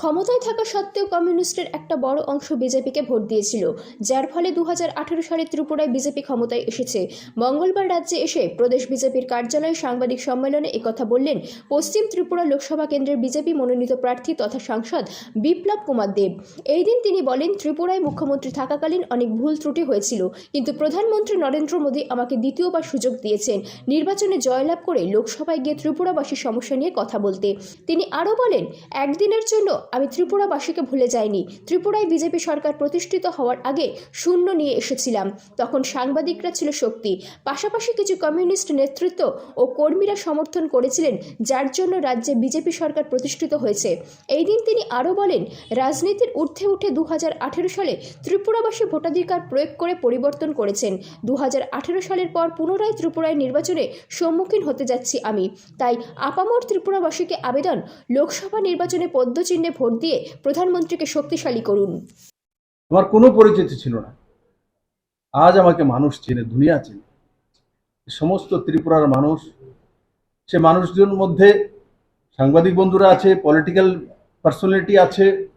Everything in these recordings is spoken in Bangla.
ক্ষমতায় থাকা সত্ত্বেও কমিউনিস্টের একটা বড় অংশ বিজেপিকে ভোট দিয়েছিল, যার ফলে দু হাজার আঠেরো সালে ত্রিপুরায় বিজেপি ক্ষমতায় এসেছে। মঙ্গলবার রাজ্যে এসে প্রদেশ বিজেপির কার্যালয়ে সাংবাদিক সম্মেলনে একথা বললেন পশ্চিম ত্রিপুরা লোকসভা কেন্দ্রের বিজেপি মনোনীত প্রার্থী তথা সাংসদ বিপ্লব কুমার দেব। এই দিন তিনি বলেন, ত্রিপুরায় মুখ্যমন্ত্রী থাকাকালীন অনেক ভুল ত্রুটি হয়েছিল, কিন্তু প্রধানমন্ত্রী নরেন্দ্র মোদী আমাকে দ্বিতীয়বার সুযোগ দিয়েছেন নির্বাচনে জয়লাভ করে লোকসভায় গিয়ে ত্রিপুরাবাসীর সমস্যা নিয়ে কথা বলতে। তিনি আরও বলেন, একদিনের জন্য আমি ত্রিপুরাবাসীকে ভুলে যাইনি। ত্রিপুরায় বিজেপি সরকার প্রতিষ্ঠিত হওয়ার আগে শূন্য নিয়ে এসেছিলাম। তখন সাংবাদিকরা ছিল শক্তি। পাশাপাশি কিছু কমিউনিস্ট নেতৃত্ব ও কর্মীরা সমর্থন করেছিলেন, যার জন্য রাজ্যে বিজেপি সরকার প্রতিষ্ঠিত হয়েছে। এই দিন তিনি আরও বলেন, রাজনীতির ঊর্ধ্বে উঠে দু হাজার আঠেরো সালে ত্রিপুরাবাসী ভোটাধিকার প্রয়োগ করে পরিবর্তন করেছেন। দু হাজার আঠেরো সালের পর পুনরায় ত্রিপুরায় নির্বাচনে সম্মুখীন হতে যাচ্ছি আমি। তাই আপামর ত্রিপুরাবাসীকে আবেদন, লোকসভা নির্বাচনে পদ্মচিহ্নে ভোট দিয়ে প্রধানমন্ত্রীকে শক্তিশালী করুন। আমার কোনো পরিচিতি ছিল না। আজ আমাকে মানুষ চেনে, দুনিয়া চেনে। সমস্ত ত্রিপুরার মানুষ, সে মানুষদের মধ্যে সাংবাদিক বন্ধুরা আছে পলিটিক্যাল পার্সোনালিটি আছে,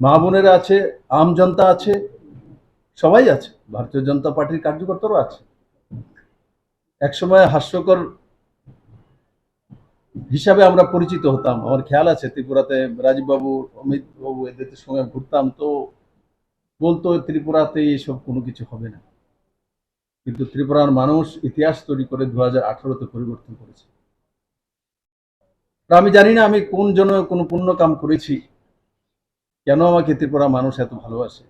মা বোনেরা আছে, আম জনতা আছে, সবাই আছে। ভারতীয় জনতা পার্টির কার্যকর্তারাও আছে। একসময় হাস্যকর হিসাবে আমরা পরিচিত হতাম। আমার খেয়াল আছে, ত্রিপুরাতে রাজীব বাবু অমিত বাবু এদের সঙ্গে ঘুরতাম, তো বলতো ত্রিপুরাতে এসব কোনো কিছু হবে না। কিন্তু ত্রিপুরার মানুষ ইতিহাস তৈরি করে দু হাজার পরিবর্তন করেছে। আমি জানি না আমি কোন জন্য কোনো পুণ্য কাম করেছি। কেন আমাকে ত্রিপুরা মানুষ এত ভালোবাসে?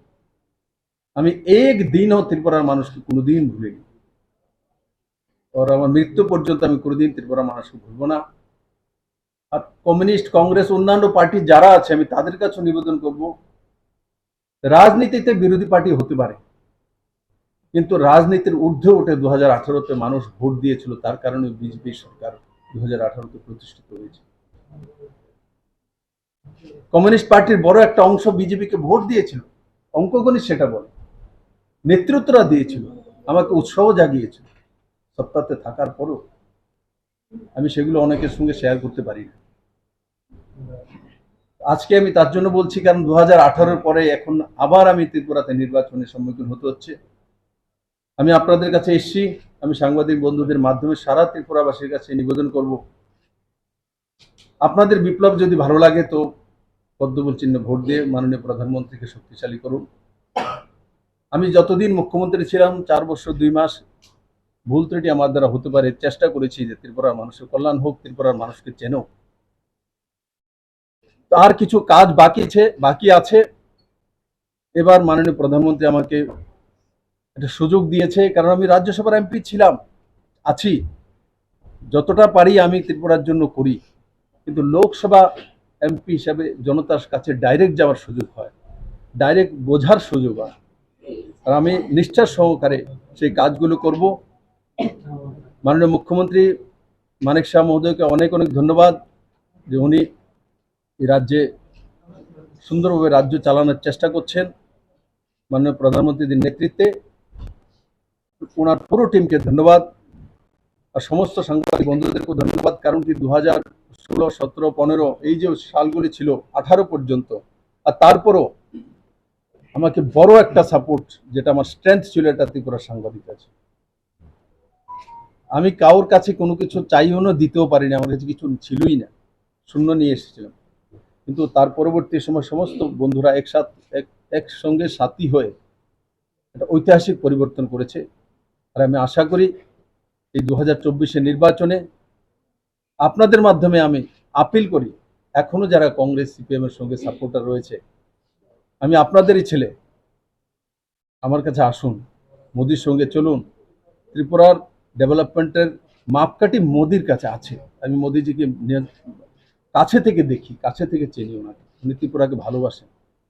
আমি এক দিনও ত্রিপুরার মানুষকে কোনোদিন ভুলিনি। ওর আমার মৃত্যু পর্যন্ত আমি কোনোদিন ত্রিপুরা মানুষকে ভুলবো না। আর কমিউনিস্ট, কংগ্রেস, অন্যান্য পার্টি যারা আছে, আমি তাদের কাছে নিবেদন করব, রাজনীতিতে বিরোধী পার্টি হতে পারে, কিন্তু রাজনীতির ঊর্ধ্বে উঠে দু হাজার মানুষ ভোট দিয়েছিল, তার কারণে বিজেপি সরকার দু হাজার আঠারোতে প্রতিষ্ঠিত হয়েছে। কমিউনিস্ট পার্টির বড় একটা অংশ বিজেপিকে ভোট দিয়েছিল, অঙ্কগণিত সেটা বলে, নেতৃত্বরা দিয়েছিল, আমাকে উৎসাহ জাগিয়েছিল, সত্তাতে থাকার পরও, আমি সেগুলো অনেকের সঙ্গে শেয়ার করতে পারি না। আজকে আমি তার জন্য বলছি, কারণ দু হাজার পরে এখন আবার আমি ত্রিপুরাতে নির্বাচনের সম্মুখীন হতে হচ্ছে। আমি আপনাদের কাছে এসছি, আমি সাংবাদিক বন্ধুদের মাধ্যমে সারা ত্রিপুরাবাসীর কাছে নিবেদন করব। আপনাদের বিপ্লব যদি ভালো লাগে তো পদ্মবুল চিহ্ন ভোট দিয়ে মাননীয় প্রধানমন্ত্রীকে শক্তিশালী করুন। আমি যতদিন মুখ্যমন্ত্রী ছিলাম, চার বছর, দুই মাস, ভুল ত্রুটি আমার দ্বারা হতে পারে, চেষ্টা করেছি যে ত্রিপুরার মানুষের কল্যাণ হোক, ত্রিপুরার মানুষকে চেনো তার কিছু কাজ বাকি বাকি আছে। এবার মাননীয় প্রধানমন্ত্রী আমাকে একটা সুযোগ দিয়েছে, কারণ আমি রাজ্যসভার এমপি ছিলাম, আছি। যতটা পারি আমি ত্রিপুরার জন্য করি, কিন্তু লোকসভা এমপি হিসাবে জনতার কাছে ডাইরেক্ট যাওয়ার সুযোগ হয় ডাইরেক্ট বোঝার সুযোগ হয়। আর আমি নিষ্ঠার সহকারে সেই কাজগুলো করব। মাননীয় মুখ্যমন্ত্রী মানিক শাহ মহোদয়কে অনেক অনেক ধন্যবাদ যে উনি এই রাজ্যে সুন্দরভাবে রাজ্য চালানোর চেষ্টা করছেন মাননীয় প্রধানমন্ত্রীর নেতৃত্বে। ওনার পুরো টিমকে ধন্যবাদ আর সমস্ত সাংবাদিক বন্ধুদেরকেও ধন্যবাদ, কারণ কি দু হাজার ষোলো, সতেরো, পনেরো এই যে সালগুলি ছিল, আঠারো পর্যন্ত, আর তারপরও আমাকে বড় একটা সাপোর্ট যেটা আমার স্ট্রেংথ ছিল, এটা ত্রিপুরার সাংবাদিক আছে আমি কারোর কাছে কোনো কিছু চাইও না, দিতেও পারিনি আমার কাছে কিছু ছিলই না, শূন্য নিয়ে এসেছিলাম। কিন্তু তার পরবর্তী সময় সমস্ত বন্ধুরা একসাথ, এক, একসঙ্গে সাথী হয়ে একটা ঐতিহাসিক পরিবর্তন করেছে। আর আমি আশা করি এই দু হাজার নির্বাচনে আপনাদের মাধ্যমে আমি আপিল করি এখনও যারা কংগ্রেস সিপিএমের সঙ্গে সাপোর্টার রয়েছে, আমি আপনাদেরই ছেলে, আমার কাছে আসুন, মোদির সঙ্গে চলুন, ত্রিপুরার ডেভেলপমেন্টের মাপকাঠি মোদির কাছে আছে। আমি মোদিজিকে কাছে থেকে দেখি কাছে থেকে চিনি ওনাকে। উনি ত্রিপুরাকে ভালোবাসেন।